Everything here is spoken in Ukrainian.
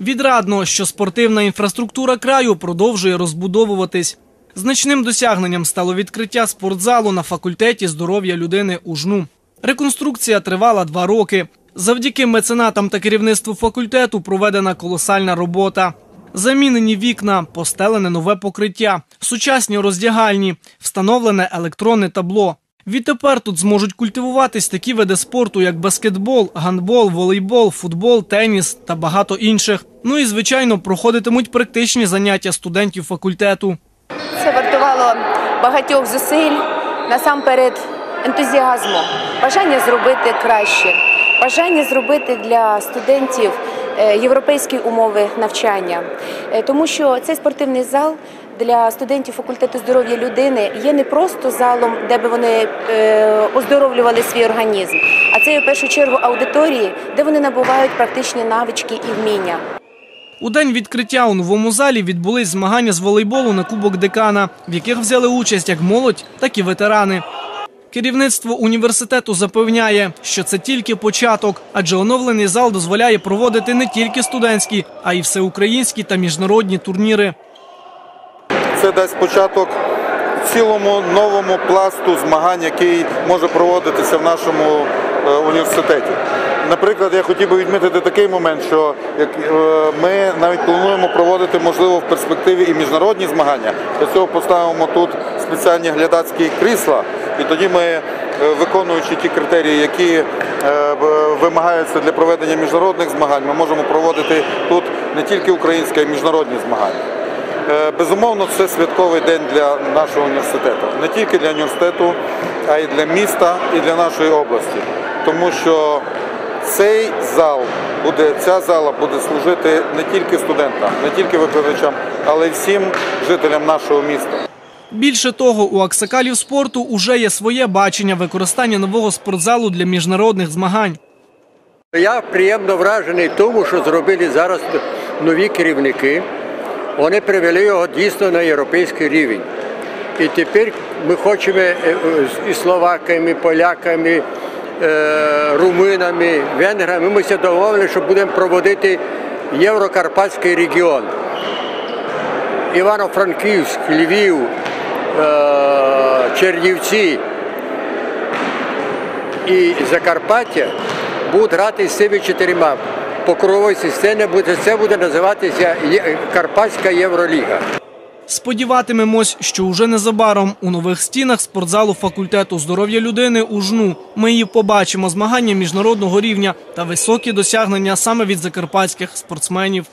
Відрадно, що спортивна інфраструктура краю продовжує розбудовуватись. Значним досягненням стало відкриття спортзалу на факультеті здоров'я людини УЖНУ. Реконструкція тривала два роки. Завдяки меценатам та керівництву факультету проведена колосальна робота. Замінені вікна, постелене нове покриття, сучасні роздягальні, встановлене електронне табло. Відтепер тут зможуть культивуватись такі види спорту, як баскетбол, гандбол, волейбол, футбол, теніс та багато інших. Ну і звичайно проходитимуть практичні заняття студентів факультету. Це вартувало багатьох зусиль, насамперед ентузіазму, бажання зробити краще, бажання зробити для студентів е, європейські умови навчання, Е, тому що цей спортивний зал. Для студентів факультету здоров'я людини є не просто залом, де би вони е, оздоровлювали свій організм, а це в першу чергу аудиторії, де вони набувають практичні навички і вміння. У день відкриття у новому залі відбулись змагання з волейболу на Кубок Декана, в яких взяли участь як молодь, так і ветерани. Керівництво університету запевняє, що це тільки початок, адже оновлений зал дозволяє проводити не тільки студентські, а й всеукраїнські та міжнародні турніри. Це дасть початок цілому новому пласту змагань, який може проводитися в нашому е, університеті. Наприклад, я хотів би відмітити такий момент, що е, ми навіть плануємо проводити, можливо, в перспективі і міжнародні змагання. Для цього поставимо тут спеціальні глядацькі крісла, і тоді ми, е, виконуючи ті критерії, які вимагаються для проведення міжнародних змагань, ми можемо проводити тут не тільки українські, а й міжнародні змагання. Е, Безумовно, це святковий день для нашого університету. Не тільки для університету, а й для міста і для нашої області. Тому що цей зал буде, ця зала буде служити не тільки студентам, не тільки викладачам, але й всім жителям нашого міста. Більше того, у аксакалів спорту уже є своє бачення використання нового спортзалу для міжнародних змагань. Я приємно вражений тому, що зробили зараз нові керівники. Вони привели його дійсно на європейський рівень. І тепер ми хочемо е, е, і словаками, і поляками, е, румунами, венграми. Ми все домовили, що будемо проводити Єврокарпатський регіон. Івано-Франківськ, Львів, Чернівці і Закарпаття будуть грати з цими чотирма. По круговій системі буде це буде називатися Карпатська Євроліга. Сподіватимемось, що уже незабаром у нових стінах спортзалу факультету здоров'я людини у жну ми її побачимо змагання міжнародного рівня та високі досягнення саме від закарпатських спортсменів.